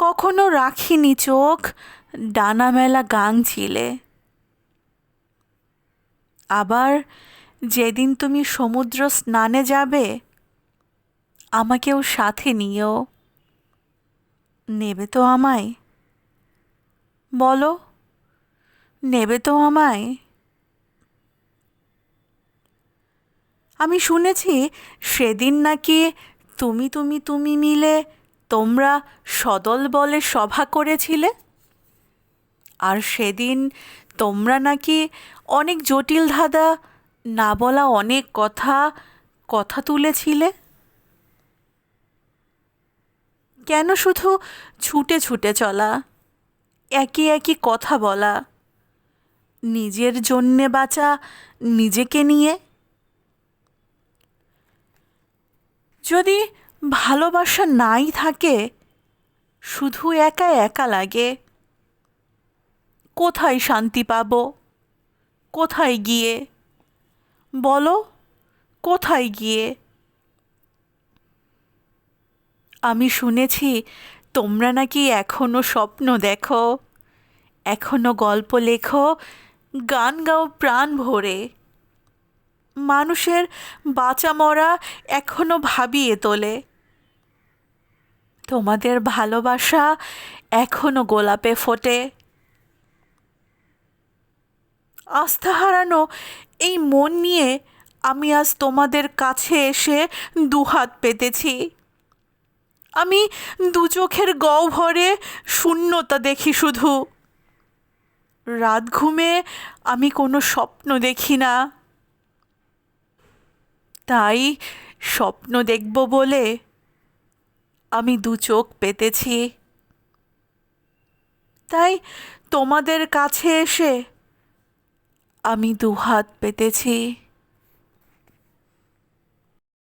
কখনো রাখিনি চোখ ডানা মেলা গাং ছিলে। আবার যেদিন তুমি সমুদ্র স্নানে যাবে, আমাকেও সাথে নিও নেবে তো আমায়। বলো, নেবে তো আমায়। আমি শুনেছি সেদিন নাকি তুমি তুমি তুমি মিলে তোমরা সদল বলে সভা করেছিলে? আর সেদিন তোমরা নাকি অনেক জটিল ধাঁধা, না বলা অনেক কথা কথা তুলেছিলে? কেন শুধু ছুটে ছুটে চলা একই একই কথা বলা, নিজের জন্যে বাঁচা, নিজেকে নিয়ে? যদি ভালোবাসা নাই থাকে, শুধু একা একা লাগে। কোথায় শান্তি পাব? কোথায় গিয়ে? বলো, কোথায় গিয়ে? আমি শুনেছি, তোমরা নাকি এখনও স্বপ্ন দেখো, এখনও গল্প লেখো, গান গাও প্রাণ ভরে। মানুষের বাঁচা মরা এখনও ভাবিয়ে তোলে। তোমাদের ভালোবাসা এখনও গোলাপে ফোটে। আস্থা হারানো এই মন নিয়ে আমি আজ তোমাদের কাছে এসে দুহাত পেতেছি। আমি দু চোখের গহ্বরে শূন্যতা দেখি শুধু। রাত ঘুমে আমি কোনো স্বপ্ন দেখি না। তাই স্বপ্ন দেখব বলে আমি দু চোখ পেতেছি। তাই তোমাদের কাছে এসে আমি দুহাত পেতেছি।